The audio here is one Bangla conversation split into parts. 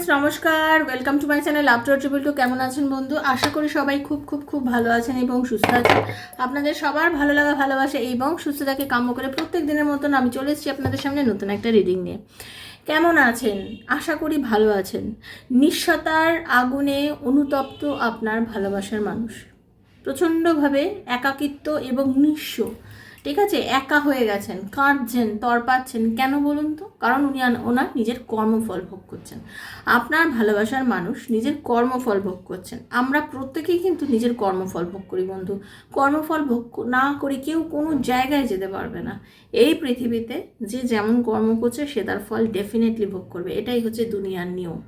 ফ্রেন্ডস নমস্কার। Welcome to my channel after triple two কেমন আছেন বন্ধু? আশা করি সবাই খুব খুব খুব ভালো আছেন এবং সুস্থ আছেন। আপনাদের সবার ভালো লাগা, ভালোবাসা এবং সুস্থতাকে কাম্য করে প্রত্যেক দিনের মতন আমি চলে এসেছি আপনাদের সামনে নতুন একটা রিডিং নিয়ে। কেমন আছেন? আশা করি ভালো আছেন। নিঃস্বতার আগুনে অনুতপ্ত আপনার ভালোবাসার মানুষ। প্রচণ্ডভাবে একাকিত্ব এবং নিঃস্ব ঠিক আছে? একা হয়ে গেছেন। কাঁদছেন তরপাচ্ছেন কেন বলুন তো? কারণ উনি ওনার নিজের কর্মফল ভোগ করছেন। আপনার ভালোবাসার মানুষ নিজের কর্মফল ভোগ করছেন। আমরা প্রত্যেকেই কিন্তু নিজের কর্মফল ভোগ করি, বন্ধু। কর্মফল ভোগ না করে কেউ কোনো জায়গায় যেতে পারবে না। এই পৃথিবীতে যে যেমন কর্ম করছে, সে তার ফল ডেফিনেটলি ভোগ করবে। এটাই হচ্ছে দুনিয়ার নিয়ম।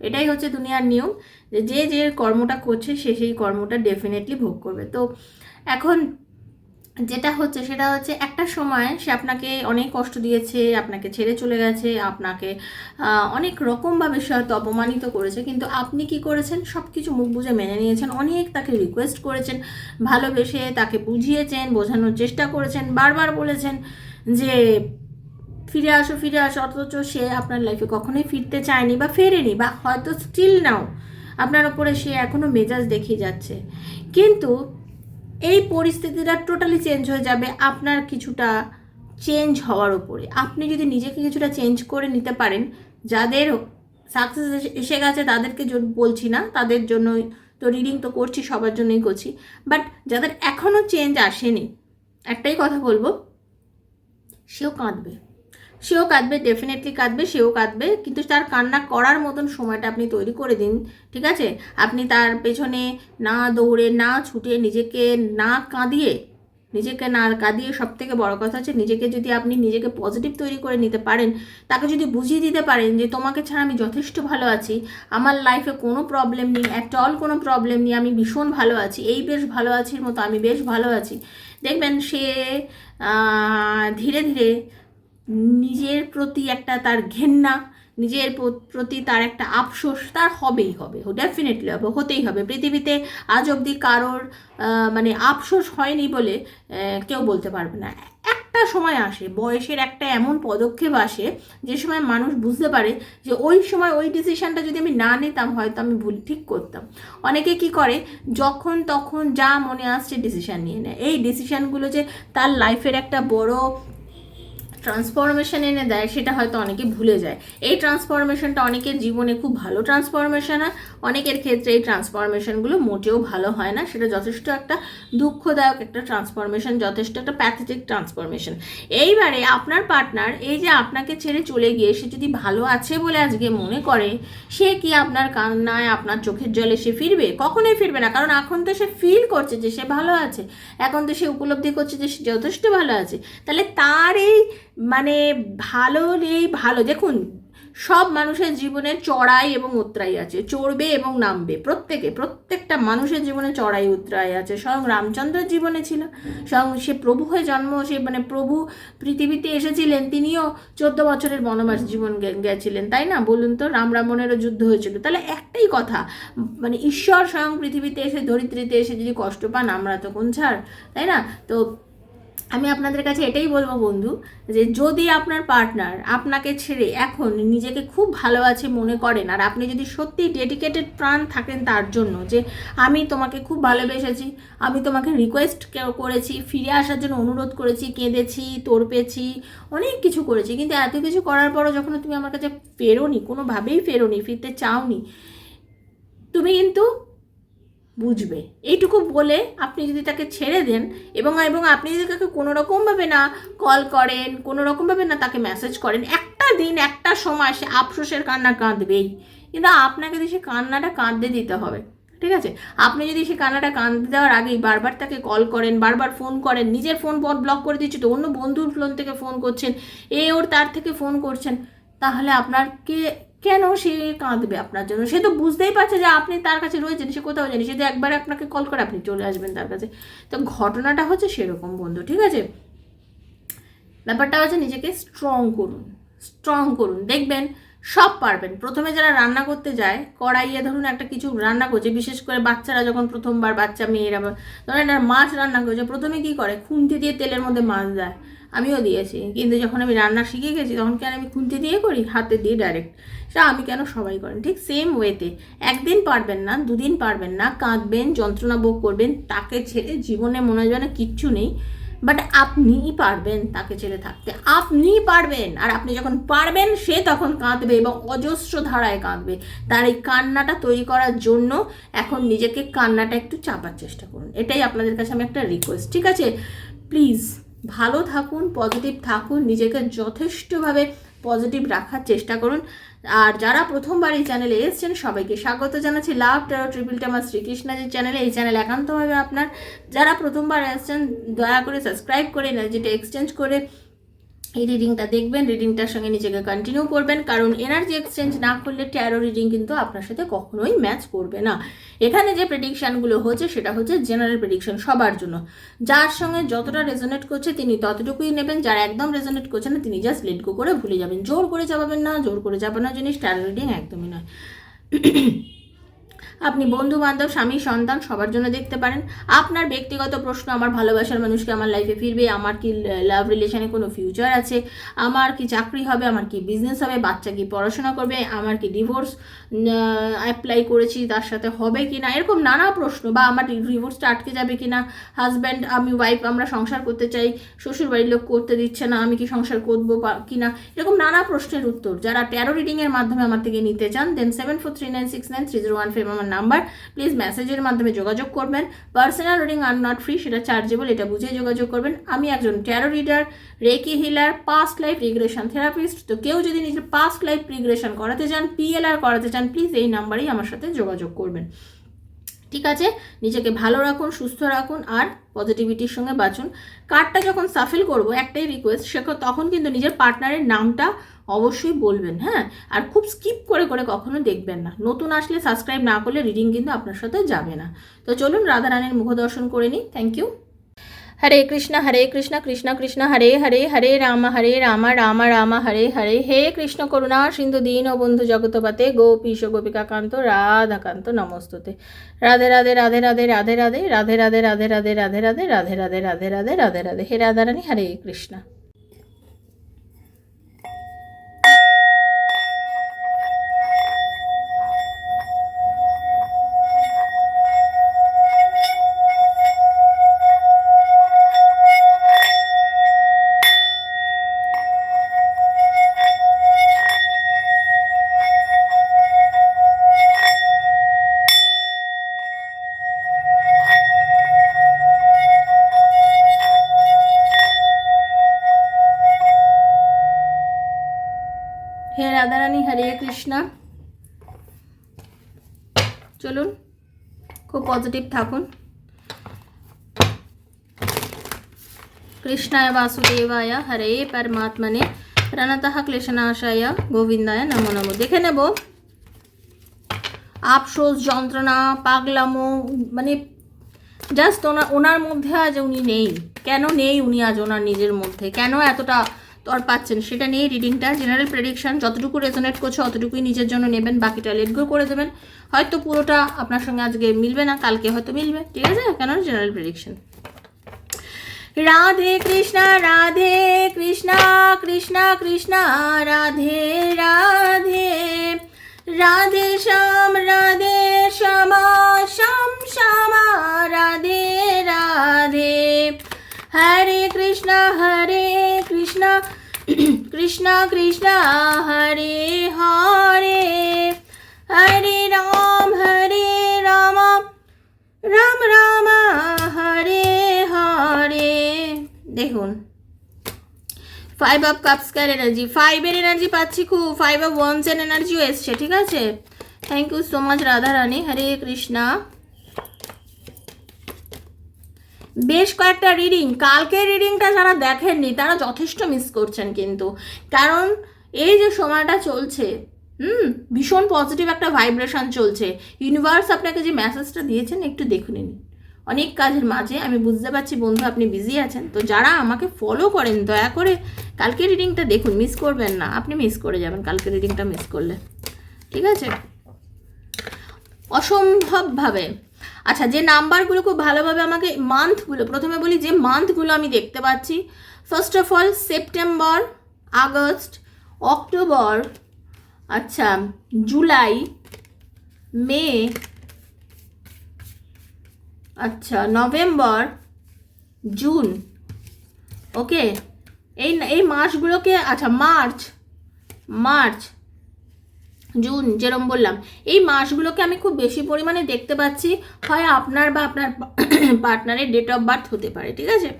এটাই হচ্ছে দুনিয়ার নিয়ম যে যে কর্মটা করছে, সে সেই কর্মটা ডেফিনেটলি ভোগ করবে। তো এখন যেটা হচ্ছে সেটা হচ্ছে একটা সময় সে আপনাকে অনেক কষ্ট দিয়েছে, আপনাকে ছেড়ে চলে গেছে, আপনাকে অনেক রকমভাবে সে হয়তো অপমানিত করেছে, কিন্তু আপনি কি করেছেন? সব কিছু মুখ বুঝে মেনে নিয়েছেন, অনেক তাকে রিকোয়েস্ট করেছেন, ভালোবেসে তাকে বুঝিয়েছেন, বোঝানোর চেষ্টা করেছেন, বারবার বলেছেন যে ফিরে আসো ফিরে আসো, অথচ সে আপনার লাইফে কখনোই ফিরতে চায়নি বা ফেরেনি বা হয়তো স্টিল নাও আপনার ওপরে সে এখনও মেজাজ দেখিয়ে যাচ্ছে। কিন্তু এই পরিস্থিতিটা টোটালি চেঞ্জ হয়ে যাবে, আপনার কিছুটা চেঞ্জ হওয়ার উপরে। আপনি যদি নিজেকে কিছুটা চেঞ্জ করে নিতে পারেন, যাদের সাকসেস এসে গেছে তাদেরকে বলছি না, তাদের জন্য তো রিডিং তো করছি, সবার জন্যই করছি। বাট যাদের এখনও চেঞ্জ আসেনি, একটাই কথা বলব, সেও কাঁদবে। সেও কাঁদবে ডেফিনেটলি কাঁদবে, সেও কাঁদবে। কিন্তু তার কান্না করার মতন সময়টা আপনি তৈরি করে দিন, ঠিক আছে? আপনি তার পেছনে না দৌড়ে, না ছুটে নিজেকে না কাঁদিয়ে, নিজেকে না কাঁদিয়ে সব থেকে বড় কথা হচ্ছে নিজেকে যদি আপনি নিজেকে পজিটিভ তৈরি করে নিতে পারেন, তাকে যদি বুঝিয়ে দিতে পারেন যে তোমাকে ছাড়া আমি যথেষ্ট ভালো আছি, আমার লাইফে কোনো প্রবলেম নেই অ্যাট অল কোনো প্রবলেম নেই, আমি ভীষণ ভালো আছি, এই বেশ ভালো আছির মতো আমি বেশ ভালো আছি। দেখবেন সে ধীরে ধীরে নিজের প্রতি একটা তার ঘেন্না, নিজের প্রতি তার একটা আফসোস, তার হবেই হবে ডেফিনেটলি হবে হতেই হবে। পৃথিবীতে আজ অবধি কারোর মানে আফসোস হয়নি বলে কেউ বলতে পারবে না। একটা সময় আসে, বয়সের একটা এমন পদক্ষেপ আসে, যে সময় মানুষ বুঝতে পারে যে ওই সময় ওই ডিসিশানটা যদি আমি না নিতাম, হয়তো আমি ভুল ঠিক করতাম। অনেকে কি করে, যখন তখন যা মনে আসছে ডিসিশান নিয়ে নেয়। এই ডিসিশানগুলো যে তার লাইফের একটা বড় ট্রান্সফরমেশন এনে দেয়, সেটা হয়তো অনেকে ভুলে যায়। এই ট্রান্সফরমেশনটা অনেকের জীবনে খুব ভালো ট্রান্সফরমেশন হয়, অনেকের ক্ষেত্রে এই ট্রান্সফরমেশনগুলো মোটেও ভালো হয় না। সেটা যথেষ্ট একটা দুঃখদায়ক একটা ট্রান্সফরমেশন যথেষ্ট একটা প্যাথেটিক ট্রান্সফরমেশন এইবারে আপনার পার্টনার এই যে আপনাকে ছেড়ে চলে গিয়ে সে যদি ভালো আছে বলে আজকে মনে করে, সে কি আপনার কান্নায়, আপনার চোখের জলে সে ফিরবে? কখনোই ফিরবে না, কারণ এখন তো সে ফিল করছে যে সে ভালো আছে। এখন তো সে উপলব্ধি করছে যে সে যথেষ্ট ভালো আছে। তাহলে তার এই মানে ভালো এই ভালো। দেখুন, সব মানুষের জীবনে চড়াই এবং উতরাই আছে। চড়বে এবং নামবে। প্রত্যেকে, প্রত্যেকটা মানুষের জীবনে চড়াই, উতরাই আছে। স্বয়ং রামচন্দ্রের জীবনে ছিল। স্বয়ং সে প্রভু হয়ে জন্ম, সে মানে প্রভু পৃথিবীতে এসেছিলেন। তিনিও চোদ্দ বছরের বনবাস জীবন গেছিলেন, তাই না? বলুন তো, রাম রাবণেরও যুদ্ধ হয়েছিল। তাহলে একটাই কথা মানে ঈশ্বর স্বয়ং পৃথিবীতে এসে, ধরিত্রীতে এসে যদি কষ্ট পান, আমরা তো কোন ছাড়, তাই না? তো আমি আপনাদের কাছে এটাই বলব বন্ধু যে যদি আপনার পার্টনার আপনাকে ছেড়ে এখন নিজেকে খুব ভালো আছে মনে করেন, আর আপনি যদি সত্যি ডেডিকেটেড প্রাণ থাকেন তার জন্য যে আমি তোমাকে খুব ভালোবেসেছি, আমি তোমাকে রিকোয়েস্ট করেছি, ফিরে আসার জন্য অনুরোধ করেছি, কেঁদেছি তোরপেছি অনেক কিছু করেছি, কিন্তু এত কিছু করার পরও যখন তুমি আমার কাছে ফেরোনি, কোনোভাবেই ফেরোনি, ফিরতে চাওনি, তুমি কিন্তু বুঝবে। এইটুকু বলে আপনি যদি তাকে ছেড়ে দেন এবং এবং আপনি যদি তাকে কোনো রকমভাবে না কল করেন কোনো রকমভাবে না তাকে মেসেজ করেন, একটা দিন, একটা সময় সে আফসোসের কান্না কাঁদবেই। কিন্তু আপনাকে যদি সে কান্নাটা কাঁদতে দিতে হবে, ঠিক আছে? আপনি যদি সে কান্নাটা কাঁদতে দেওয়ার আগেই বারবার তাকে কল করেন, বারবার ফোন করেন, নিজের ফোন ব্লক করে দিচ্ছে তো অন্য বন্ধুর ফোন থেকে ফোন করছেন, এ ওর তার থেকে ফোন করছেন, তাহলে আপনার কে কেন সে কাঁদবে আপনার জন্য? সে তো বুঝতেই পারছে যে আপনি তার কাছে রয়েছেন, সে কোথাও জানি সে তো একবার আপনাকে কল করে আপনি চলে আসবেন তার কাছে। তো ঘটনাটা হচ্ছে সেরকম বন্ধু, ঠিক আছে? ব্যাপারটা হচ্ছে নিজেকে স্ট্রং করুন স্ট্রং করুন। দেখবেন সব পারবেন। প্রথমে যারা রান্না করতে যায়, কড়াইয়ে ধরুন একটা কিছু রান্না করছে, বিশেষ করে বাচ্চারা যখন প্রথমবার বাচ্চা, মেয়েরা ধরুন মাছ রান্না করছে, প্রথমে কি করে? খুন্তি দিয়ে তেলের মধ্যে মাছ দেয়। আমিও দিয়েছি। কিন্তু যখন আমি রান্না শিখে গেছি, তখন কেন আমি খুন্তি দিয়ে করি? হাতে দিয়ে ডাইরেক্ট সেটা আমি কেন সবাই করেন ঠিক সেম ওয়েতে একদিন পারবেন না, দুদিন পারবেন না, কাঁদবেন, যন্ত্রণা ভোগ করবেন, তাকে ছেড়ে জীবনে মনে হয় যেন কিচ্ছু নেই। বাট আপনিই পারবেন তাকে ছেড়ে থাকতে। আপনিই পারবেন। আর আপনি যখন পারবেন, সে তখন কাঁদবে এবং অজস্র ধারায় কাঁদবে। তার এই কান্নাটা তৈরি করার জন্য এখন নিজেকে কান্নাটা একটু চাপার চেষ্টা করুন। এটাই আপনাদের কাছে আমি একটা রিকোয়েস্ট ঠিক আছে? প্লিজ ভালো থাকুন পজিটিভ থাকুন, নিজেকে যথেষ্টভাবে পজিটিভ রাখার চেষ্টা করুন। আর যারা প্রথমবার এই চ্যানেলে এসছেন, সবাইকে স্বাগত জানাচ্ছি। লাভ টেরো ট্রিপল টেমা শ্রীকৃষ্ণাজির চ্যানেলে এই চ্যানেল একান্তভাবে আপনার, যারা প্রথমবার এসছেন, দয়া করে সাবস্ক্রাইব করে এনার্জিটা এক্সচেঞ্জ করে এই রিডিংটা দেখবেন রিডিংটার সঙ্গে নিজেকে কন্টিনিউ করবেন, কারণ এনার্জি এক্সচেঞ্জ না করলে ট্যারো রিডিং কিন্তু আপনার সাথে কখনোই ম্যাচ করবে না। এখানে যে প্রেডিকশানগুলো হচ্ছে, সেটা হচ্ছে জেনারেল প্রেডিকশন সবার জন্য। যার সঙ্গে যতটা রেজোনেট করছে, তিনি ততটুকুই নেবেন। যারা একদম রেজোনেট করছে না, তিনি জাস্ট লেট গো করে ভুলে যাবেন। জোর করে চাপাবেন না, জোর করে চাপানোর জিনিস ট্যারো রিডিং একদমই নয়। আপনি বন্ধু বান্ধব স্বামী, সন্তান, সবার জন্য দেখতে পারেন। আপনার ব্যক্তিগত প্রশ্ন, আমার ভালোবাসার মানুষকে আমার লাইফে ফিরবে, আমার কি লাভ রিলেশনে কোনো ফিউচার আছে, আমার কি চাকরি হবে, আমার কি বিজনেস হবে, বাচ্চা কি পড়াশোনা করবে, আমার কি ডিভোর্স অ্যাপ্লাই করেছি, তার সাথে হবে কি না এরকম নানা প্রশ্ন বা আমার ডিভোর্সটা আটকে যাবে কি না হাজব্যান্ড আমি ওয়াইফ আমরা সংসার করতে চাই শ্বশুর বাড়ির লোক করতে দিচ্ছে না, আমি কি সংসার করব কি না এরকম নানা প্রশ্নের উত্তর। যারা ট্যারো রিডিংয়ের মাধ্যমে আমার থেকে নিতে চান দেন seven four three nine six nine three zero one five আমার নাম্বার প্লিজ মেসেজের মাধ্যমে যোগাযোগ করবেন। Personal reading are not free সেটা চার্জেবল এটা বুঝে যোগাযোগ করবেন। আমি একজন tarot reader reiki healer past life regression therapist তো কেউ যদি নিজের পাস্ট লাইফ রিগ্রেশন করাতে চান পিএলআর করাতে চান প্লিজ এই নাম্বারেই আমার সাথে যোগাযোগ করবেন। ঠিক আছে? নিজেকে ভালো রাখুন, সুস্থ রাখুন, আর পজিটিভিটির সঙ্গে বাঁচুন। কার্ডটা যখন সাফিল করব, একটাই রিকোয়েস্ট সে তখন কিন্তু নিজের পার্টনারের নামটা অবশ্যই বলবেন হ্যাঁ আর খুব স্কিপ করে করে কখনো দেখবেন না নতুন আসলে সাবস্ক্রাইব না করলে রিডিং কিন্তু আপনার সাথে যাবে না তো চলুন রাধা রানীর মুখ দর্শন করে নিই থ্যাংক ইউ হরে কৃষ্ণ হরে কৃষ্ণ কৃষ্ণ কৃষ্ণ হরে হরে হরে রাম হরে রাম রাম রাম হরে হরে হে কৃষ্ণ করুণা সিন্ধু দীন বন্ধু জগতপাতে গোপীশ গোপিকাকান্ত রাধাকান্ত নমস্তুতে রাধে রাধে রাধে রাধে রাধে রাধে রাধে রাধে রাধে রাধে রাধে রাধে রাধে রাধে রাধে রাধে রাধে রাধে হে রাধারানী হরে কৃষ্ণ হে রাধারানী হরে কৃষ্ণা। চলুন, খুব পজিটিভ থাকুন। কৃষ্ণায় বাসুদেবায় হরে পরমাত্মনে প্রণতঃ ক্লেশনাশায় গোবিন্দায় নমো নমো। দেখে নেব। আফসোস, যন্ত্রণা, পাগলামো মানে জাস্ট ওনার ওনার মধ্যে আজ উনি নেই। কেন নেই উনি আজ ওনার নিজের মধ্যে? কেন এতটা তর পাচ্ছেন সেটা নিয়ে রিডিংটা জেনারেল প্রেডিকশান যতটুকু রেজোনেট করছে অতটুকুই নিজের জন্য নেবেন, বাকিটা লেট গো করে দেবেন। হয়তো পুরোটা আপনার সঙ্গে আজকে মিলবে না, কালকে হয়তো মিলবে, ঠিক আছে? কেন জেনারেল প্রেডিকশান রাধে কৃষ্ণ রাধে কৃষ্ণ কৃষ্ণ কৃষ্ণ, রাধে রাধে। রাধে শ্যাম, রাধে শ্যামা, শ্যাম, শ্যামা, রাধে রাধে। হরে কৃষ্ণ হরে কৃষ্ণ কৃষ্ণ কৃষ্ণ, হরে হরে। হরে রাম হরে রাম রাম রাম, হরে হরে। দেখুন ফাইভ অফ কাপসকার এনার্জি ফাইভের এনার্জি পাচ্ছি খুব ফাইভ অফ ওয়ান্সের এনার্জিও এসছে, ঠিক আছে? Thank you so much Radha Rani Hare Krishna. বেশ কয়েকটা রিডিং কালকের রিডিংটা যারা দেখেননি, তারা যথেষ্ট মিস করছেন কিন্তু। কারণ এই যে সময়টা চলছে, হুম, ভীষণ পজিটিভ একটা ভাইব্রেশন চলছে। ইউনিভার্স আপনাকে যে মেসেজটা দিয়েছেন, একটু দেখে নিন অনেক কাজের মাঝে, আমি বুঝতে পারছি বন্ধু আপনি বিজি আছেন, তো যারা আমাকে ফলো করেন, দয়া করে কালকে রিডিংটা দেখুন মিস করবেন না। আপনি মিস করে যাবেন, কালকে রিডিংটা মিস করলে। ঠিক আছে? অসম্ভবভাবে। আচ্ছা যে নাম্বারগুলো খুব ভালোভাবে আমাকে মান্থগুলো প্রথমে বলি যে মান্থগুলো আমি দেখতে পাচ্ছি। First of all September August October আচ্ছা জুলাই মে আচ্ছা নভেম্বর জুন ওকে এই এই মাসগুলোকে আচ্ছা মার্চ মার্চ জুন, যেরম বললাম, এই মাসগুলোকে আমি খুব বেশি পরিমাণে দেখতে পাচ্ছি, হয় আপনার বা আপনার পার্টনারের ডেট অফ বার্থ হতে পারে, ঠিক আছে?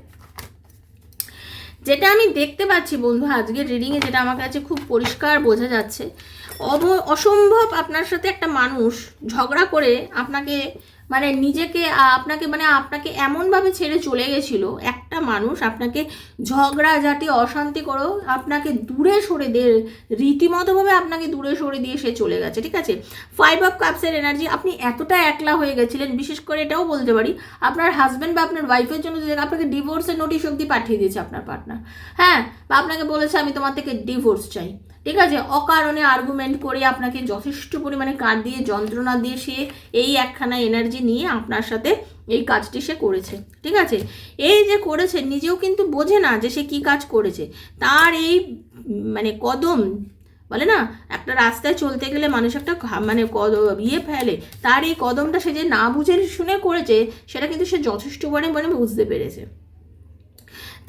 যেটা আমি দেখতে পাচ্ছি বন্ধু, আজকের রিডিংয়ে যেটা আমার কাছে খুব পরিষ্কার বোঝা যাচ্ছে, অব, অসম্ভব আপনার সাথে একটা মানুষ ঝগড়া করে আপনাকে মানে নিজেকে আপনাকে মানে আপনাকে এমনভাবে ছেড়ে চলে গেছিল, একটা মানুষ আপনাকে ঝগড়া ঝগড়াঝাটি, অশান্তি করেও আপনাকে দূরে সরে দিয়ে, রীতিমতোভাবে আপনাকে দূরে সরে দিয়ে সে চলে গেছে, ঠিক আছে? ফাইভ অফ কাপসের এনার্জি আপনি এতটা একলা হয়ে গেছিলেন, বিশেষ করে এটাও বলতে পারি, আপনার হাজব্যান্ড বা আপনার ওয়াইফের জন্য যে আপনাকে ডিভোর্সের নোটিশ অব্দি পাঠিয়ে দিয়েছে আপনার পার্টনার হ্যাঁ বা আপনাকে বলেছে, আমি তোমার থেকে ডিভোর্স চাই। ঠিক আছে? অকারণে আর্গুমেন্ট করে আপনাকে যথেষ্ট পরিমাণে কাঁদ দিয়ে, যন্ত্রণা দিয়ে সে এই একখানা এনার্জি নিয়ে আপনার সাথে এই কাজটি সে করেছে। ঠিক আছে? এই যে করেছে, নিজেও কিন্তু বোঝে না যে সে কি কাজ করেছে। তার এই মানে কদম, বলে না? একটা রাস্তায় চলতে গেলে মানুষ একটা মানে কদ ইয়ে ফেলে। তার এই কদমটা সে যে না বুঝে শুনে করেছে, সেটা কিন্তু সে যথেষ্ট পরিমাণে বুঝতে পেরেছে।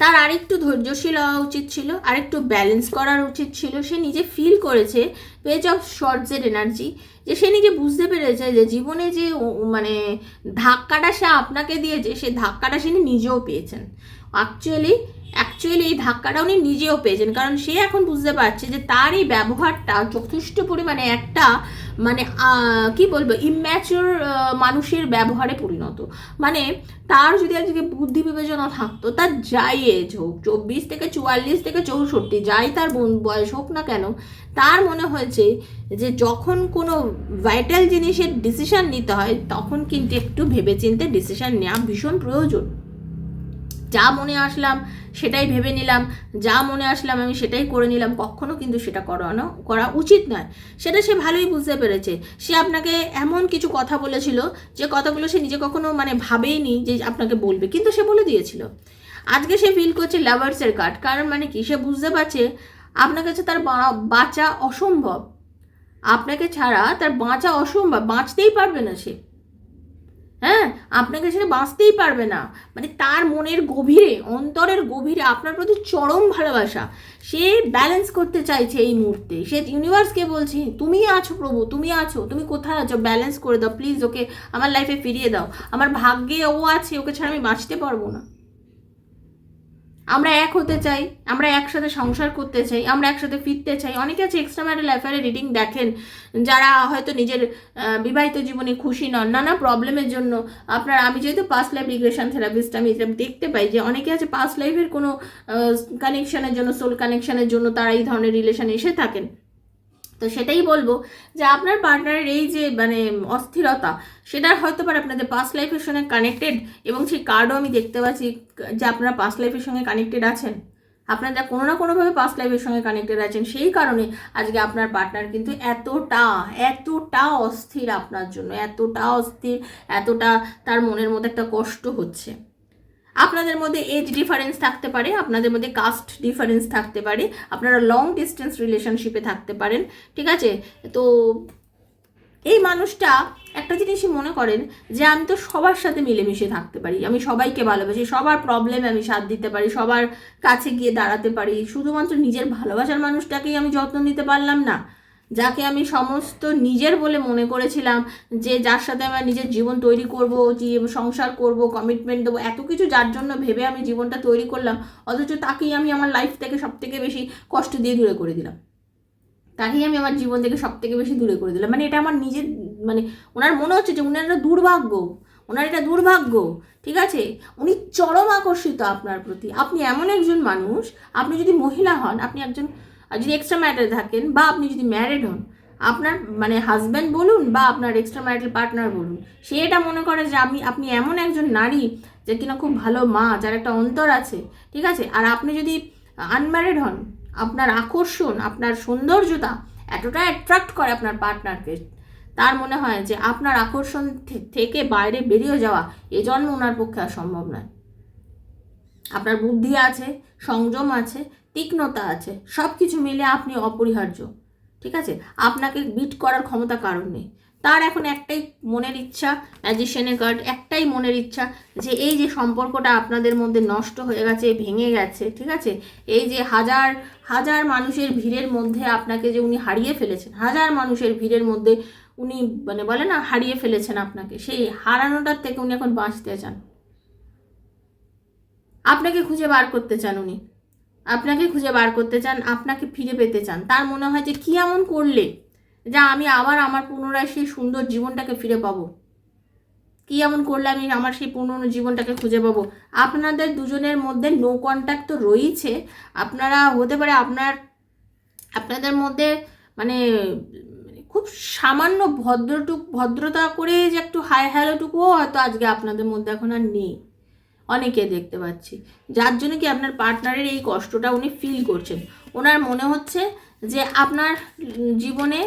তার আরেকটু ধৈর্যশীল হওয়া উচিত ছিল, আরেকটু ব্যালেন্স করার উচিত ছিল। সে নিজে ফিল করেছে পেজ অফ শর্টসের এনার্জি যে সে নিজে বুঝতে পেরেছে যে জীবনে যে মানে ধাক্কাটা সে আপনাকে দিয়েছে, সে ধাক্কাটা সে নিজেও পেয়েছেন। অ্যাকচুয়ালি অ্যাকচুয়ালি এই ধাক্কাটা উনি নিজেও পেয়েছেন, কারণ সে এখন বুঝতে পারছে যে তার এই ব্যবহারটা যথেষ্ট পরিমাণে একটা মানে কি বলব ইম্যাচিওর মানুষের ব্যবহারে পরিণত। মানে তার যদি আজকে বুদ্ধি বিবেচনা থাকতো, তার যাই এজ হোক, চব্বিশ থেকে চুয়াল্লিশ থেকে চৌষট্টি, যাই তার বয়স হোক না কেন, তার মনে হয়েছে যে যখন কোনো ভাইটাল জিনিসের ডিসিশান নিতে হয়, তখন কিন্তু একটু ভেবেচিন্তে ডিসিশান নেওয়া ভীষণ প্রয়োজন। যা মনে আসলাম সেটাই ভেবে নিলাম, যা মনে আসলাম আমি সেটাই করে নিলাম, কখনো কিন্তু সেটা করানো, করা উচিত নয়। সেটা সে ভালোই বুঝতে পেরেছে। সে আপনাকে এমন কিছু কথা বলেছিল যে কথাগুলো সে নিজে কখনো মানে ভাবেইনি যে আপনাকে বলবে, কিন্তু সে বলে দিয়েছিল। আজকে সে ফিল করছে লাভার্সের কার্ড কারণ মানে কি? সে বুঝতে পারছে আপনার কাছে তার বাঁচা অসম্ভব। আপনাকে ছাড়া তার বাঁচা অসম্ভব, বাঁচতেই পারবে না সে। হ্যাঁ আপনাকে সেটা বাঁচতেই পারবে না। মানে তার মনের গভীরে, অন্তরের গভীরে আপনার প্রতি চরম ভালোবাসা। সে ব্যালেন্স করতে চাইছে এই মুহূর্তে। সে ইউনিভার্সকে বলছে, তুমি আছো প্রভু, তুমি আছো, তুমি কোথায় আছো? ব্যালেন্স করে দাও প্লিজ ওকে আমার লাইফে ফিরিয়ে দাও। আমার ভাগ্যে ও আছে, ওকে ছাড়া আমি বাঁচতে পারব না। আমরা এক হতে চাই, আমরা একসাথে সংসার করতে চাই, আমরা একসাথে ফিরতে চাই। অনেকে আছে এক্সট্রা ম্যারিটাল অ্যাফেয়ারে রিডিং দেখেন, যারা হয়তো নিজের বিবাহিত জীবনে খুশি নন। নানা প্রবলেমের জন্য আপনার, আমি যেহেতু পাস্ট লাইফ রিগ্রেশন থেরাপিস্ট আমি এটা দেখতে পাই যে অনেকে আছে পাস্ট লাইফের কোনো কানেকশানের জন্য সোল কানেকশানের জন্য তারা এই ধরনের রিলেশন এসে থাকেন। তো সেটাই বলব যে আপনার পার্টনারের এই যে মানে অস্থিরতা সেটা হয়তো পারে আপনাদের পাস্ট লাইফের সঙ্গে কানেক্টেড এবং সেই কার্ডও আমি দেখতে পাচ্ছি যে আপনারা পাস্ট লাইফের সঙ্গে কানেক্টেড আছেন। আপনারা কোনো না কোনোভাবে পাস্ট লাইফের সঙ্গে কানেক্টেড আছেন। সেই কারণে আজকে আপনার পার্টনার কিন্তু এতটা এতটা অস্থির আপনার জন্য, এতটা অস্থির, এতটা তার মনের মধ্যে একটা কষ্ট হচ্ছে। আপনাদের মধ্যে এজ ডিফারেন্স থাকতে পারে, আপনাদের মধ্যে কাস্ট ডিফারেন্স থাকতে পারে, আপনারা লং ডিস্টেন্স রিলেশনশিপে থাকতে পারেন, ঠিক আছে? তো এই মানুষটা একটা জিনিসই মনে করেন যে আমি তো সবার সাথে মিলেমিশে থাকতে পারি, আমি সবাইকে ভালোবাসি, সবার প্রবলেমে আমি সাথ দিতে পারি, সবার কাছে গিয়ে দাঁড়াতে পারি, শুধুমাত্র নিজের ভালোবাসার মানুষটাকেই আমি যত্ন নিতে পারলাম না। যাকে আমি সমস্ত নিজের বলে মনে করেছিলাম যে যার সাথে আমার নিজের জীবন তৈরি করব, যে সংসার করব কমিটমেন্ট দেবো, এত কিছু যার জন্য ভেবে আমি জীবনটা তৈরি করলাম, অথচ তাকেই আমি আমার লাইফ থেকে সব থেকে বেশি কষ্ট দিয়ে দূরে করে দিলাম। তাকেই আমি আমার জীবন থেকে সব থেকে বেশি দূরে করে দিলাম। মানে এটা আমার নিজের মানে ওনার মনে হচ্ছে যে উনার একটা দুর্ভাগ্য ওনার এটা দুর্ভাগ্য, ঠিক আছে? উনি চরম আকর্ষিত আপনার প্রতি। আপনি এমন একজন মানুষ, আপনি যদি মহিলা হন, আপনি একজন আর যদি এক্সট্রা ম্যাটার থাকেন বা আপনি যদি ম্যারিড হন, আপনার মানে হাজব্যান্ড বলুন বা আপনার এক্সট্রা ম্যারিটাল পার্টনার বলুন, সে এটা মনে করে যে আমি, আপনি এমন একজন নারী যে কিনা খুব ভালো মা, যার একটা অন্তর আছে, ঠিক আছে? আর আপনি যদি আনম্যারিড হন, আপনার আকর্ষণ, আপনার সৌন্দর্যতা এতটা অ্যাট্রাক্ট করে আপনার পার্টনারকে তার মনে হয় যে আপনার আকর্ষণ থেকে বাইরে বেরিয়ে যাওয়া এ জন্ম ওনার পক্ষে আর সম্ভব নয়। আপনার বুদ্ধি আছে, সংযম আছে তীক্ষ্ণতা আছে সব কিছু মিলে আপনি অপরিহার্য, ঠিক আছে? আপনাকে বিট করার ক্ষমতা কারণ নেই। তার এখন একটাই মনের ইচ্ছা ম্যাজিশিয়ানের কার্ড একটাই মনের ইচ্ছা যে এই যে সম্পর্কটা আপনাদের মধ্যে নষ্ট হয়ে গেছে, ভেঙে গেছে, ঠিক আছে? এই যে হাজার হাজার মানুষের ভিড়ের মধ্যে আপনাকে যে উনি হারিয়ে ফেলেছেন, হাজার মানুষের ভিড়ের মধ্যে উনি মানে বলে না, হারিয়ে ফেলেছেন আপনাকে, সেই হারানোটার থেকে উনি এখন বাঁচতে চান। আপনাকে খুঁজে বার করতে চান উনি। আপনাকে খুঁজে বার করতে চান, আপনাকে ফিরে পেতে চান, তার মনে হয় যে কী এমন করলে যা আমি আবার আমার পুনরায় সেই সুন্দর জীবনটাকে ফিরে পাবো? কী এমন করলে আমি আমার সেই পুরনো জীবনটাকে খুঁজে পাবো? আপনাদের দুজনের মধ্যে নো কন্ট্যাক্ট তো রয়েছে। আপনারা হতে পারে আপনার, আপনাদের মধ্যে মানে খুব সামান্য ভদ্রটুক, ভদ্রতা করে যে একটু হাই হ্যালোটুকুও হয়তো আজকে আপনাদের মধ্যে এখন আর নেই। অনেকে দেখতে পাচ্ছি। যার জন্য কি আপনার পার্টনারের এই কষ্টটা উনি ফিল করছেন। ওনার মনে হচ্ছে যে আপনার জীবনে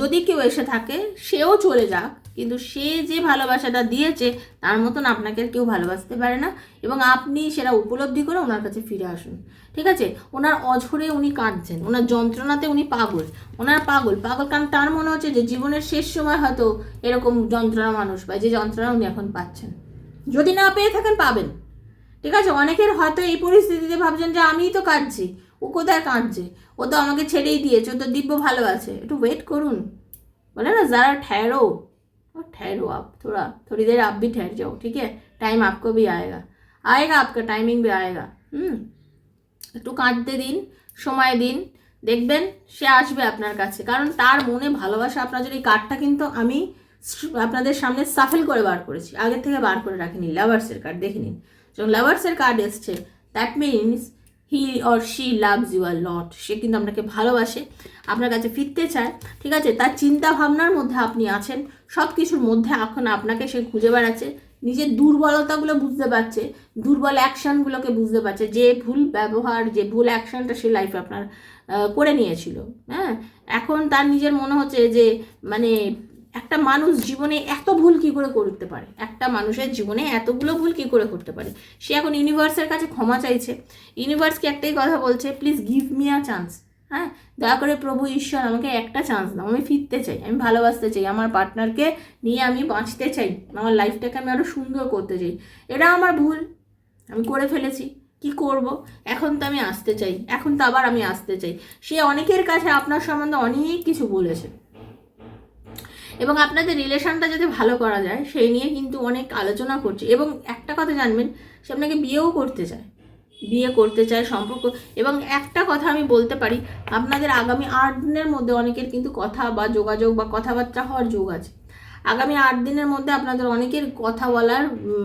যদি কেউ এসে থাকে, সেও চলে যাক, কিন্তু সে যে ভালোবাসাটা দিয়েছে, তার মতন আপনাকে কেউ ভালোবাসতে পারে না এবং আপনি সেটা উপলব্ধি করে ওনার কাছে ফিরে আসুন। ঠিক আছে? ওনার অঝরে উনি কাঁদছেন, ওনার যন্ত্রণাতে উনি পাগল, ওনার পাগল পাগল কারণ তার মনে হচ্ছে যে জীবনের শেষ সময় হয়তো এরকম যন্ত্রণা মানুষ পায় যে যন্ত্রণা উনি এখন পাচ্ছেন। যদি না পেয়ে থাকেন পাবেন ঠিক আছে অনেকের হয়তো এই পরিস্থিতিতে ভাবছেন যে আমিই তো কাঁদছি ও কোথায় কাঁদছে ও তো আমাকে ছেড়েই দিয়েছে ও তো দিব্য ভালো আছে একটু ওয়েট করুন বলে না যারা ठहरो और ठहरो आप थोड़ा थोड़ी देर आप भी ठहर जाओ ठीक है टाइम आपको भी आएगा आएगा आपका टाइमिंग भी आएगा হুম একটু কাঁদতে দিন সময় দিন দেখবেন সে আসবে আপনার কাছে কারণ তার মনে ভালোবাসা আপনার যদি কার্ডটা কিন্তু আমি স- আপনাদের সামনে সাফেল করে বার করেছি। আগের থেকে বার করে রাখিনি। লাভার্সের কার্ড দেখে নিন। যখন লাভার্সের কার্ড এসছে that means he or she loves you R lot সে কিন্তু আপনাকে ভালোবাসে, আপনার কাছে ফিরতে চায়। ঠিক আছে? তার চিন্তা ভাবনার মধ্যে আপনি আছেন। সব কিছুর মধ্যে এখন আপনাকে সে খুঁজে বেড়াচ্ছে। নিজের দুর্বলতাগুলো বুঝতে পারছে। দুর্বল অ্যাকশনগুলোকে বুঝতে পারছে। যে ভুল ব্যবহার, যে ভুল অ্যাকশনটা সে লাইফে আপনার করে নিয়েছিল। হ্যাঁ? এখন তার নিজের মনে হচ্ছে যে মানে একটা মানুষ জীবনে এত ভুল কি করে করতে পারে? একটা মানুষের জীবনে এতগুলো ভুল কি করে করতে পারে? সে এখন ইউনিভার্সের কাছে ক্ষমা চাইছে। ইউনিভার্সকে একটাই কথা বলছে please give me a chance হ্যাঁ? দয়া করে প্রভু ঈশ্বর, আমাকে একটা চান্স দাও। আমি ফিরতে চাই, আমি ভালোবাসতে চাই। আমার পার্টনারকে নিয়ে আমি বাঁচতে চাই। আমার লাইফটাকে আমি আরও সুন্দর করতে চাই। এটা আমার ভুল। আমি করে ফেলেছি। কি করব? এখন তো আমি আসতে চাই। এখন তো আবার আমি আসতে চাই। সে অনেকের কাছে আপনার সম্বন্ধে অনেক কিছু বলেছে। এবং আপনাদের রিলেশনটা যাতে ভালো করা যায়, সেই নিয়ে কিন্তু অনেক আলোচনা করছে। এবং একটা কথা জানবেন, সে আপনাকে বিয়েও করতে চায়। বিয়ে করতে চায়, সম্পর্ক, এবং একটা কথা আমি বলতে পারি, আপনাদের আগামী আট দিনের মধ্যে অনেকের কিন্তু কথা বা যোগাযোগ বা কথাবার্তা হওয়ার যোগ আছে। আগামী আট দিনের মধ্যে আপনাদের অনেকের কথা বলার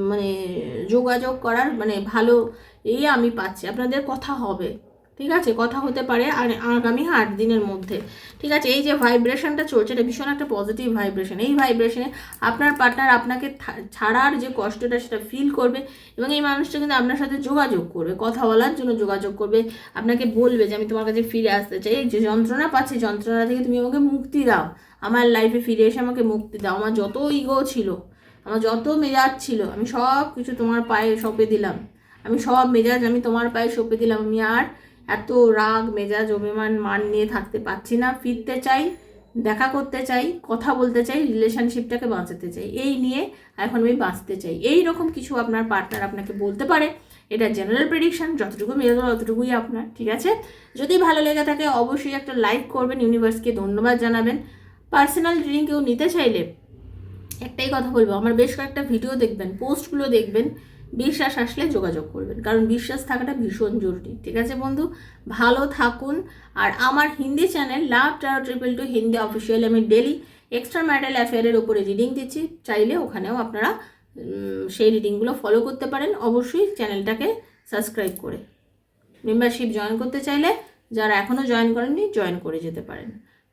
মানে যোগাযোগ করার মানে ভালো এই আমি পাচ্ছি। আপনাদের কথা হবে। ঠিক আছে? কথা হতে পারে আর আগামী আট দিনের মধ্যে। ঠিক আছে? এই যে ভাইব্রেশনটা চলছে, এটা ভীষণ একটা পজিটিভ ভাইব্রেশন এই ভাইব্রেশনে আপনার পার্টনার আপনাকে ছাড়ার যে কষ্টটা সেটা ফিল করবে এবং এই মানুষটা কিন্তু আপনার সাথে যোগাযোগ করবে, কথা বলার জন্য যোগাযোগ করবে, আপনাকে বলবে যে, আমি তোমার কাছে ফিরে আসতে চাই। এই যে যন্ত্রণা পাচ্ছি, যন্ত্রণা থেকে তুমি আমাকে মুক্তি দাও। আমার লাইফে ফিরে এসে আমাকে মুক্তি দাও। আমার যত ইগো ছিল, আমার যত মেজাজ ছিল, আমি সব কিছু তোমার পায়ে সঁপে দিলাম। আমি সব মেজাজ আমি তোমার পায়ে সঁপে দিলাম। আমি আর এত রাগ, মেজাজ, অভিমান, মান নিয়ে থাকতে পারছি না। ফিরতে চাই, দেখা করতে চাই, কথা বলতে চাই রিলেশনশিপটাকে বাঁচাতে চাই। এই নিয়ে এখন আমি বাঁচতে চাই। এই রকম কিছু আপনার পার্টনার আপনাকে বলতে পারে। এটা জেনারেল প্রেডিকশন যতটুকু মেরে দেবো ততটুকুই আপনার, ঠিক আছে? যদি ভালো লেগে থাকে অবশ্যই একটা লাইক করবেন ইউনিভার্সকে ধন্যবাদ জানাবেন। পার্সোনাল রিডিং কেউ নিতে চাইলে একটাই কথা বলব, আমার বেশ কয়েকটা ভিডিও দেখবেন পোস্টগুলো দেখবেন। বিশ্বাস আসলে যোগাযোগ করবেন। কারণ বিশ্বাস থাকাটা ভীষণ জরুরি। ঠিক আছে বন্ধু? ভালো থাকুন। আর আমার Hindi channel love tarot triple two Hindi official আমি ডেলি এক্সট্রা ম্যাটাল অ্যাফেয়ারের উপরে রিডিং দিচ্ছি। চাইলে ওখানেও আপনারা সেই রিডিংগুলো ফলো করতে পারেন। অবশ্যই চ্যানেলটাকে সাবস্ক্রাইব করে। মেম্বারশিপ জয়েন করতে চাইলে যারা এখনও জয়েন করেননি, জয়েন করে যেতে পারেন।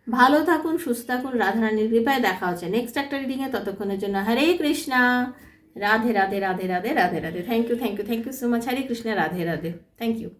ভালো থাকুন, সুস্থ থাকুন। রাধারানীর কৃপায় দেখা হচ্ছে। নেক্সট একটা রিডিংয়ে ততক্ষণের জন্য Hare Krishna. Radhe Radhe Radhe Radhe Radhe Radhe. Thank you thank you thank you so much Hare Krishna, Radhe Radhe. Thank you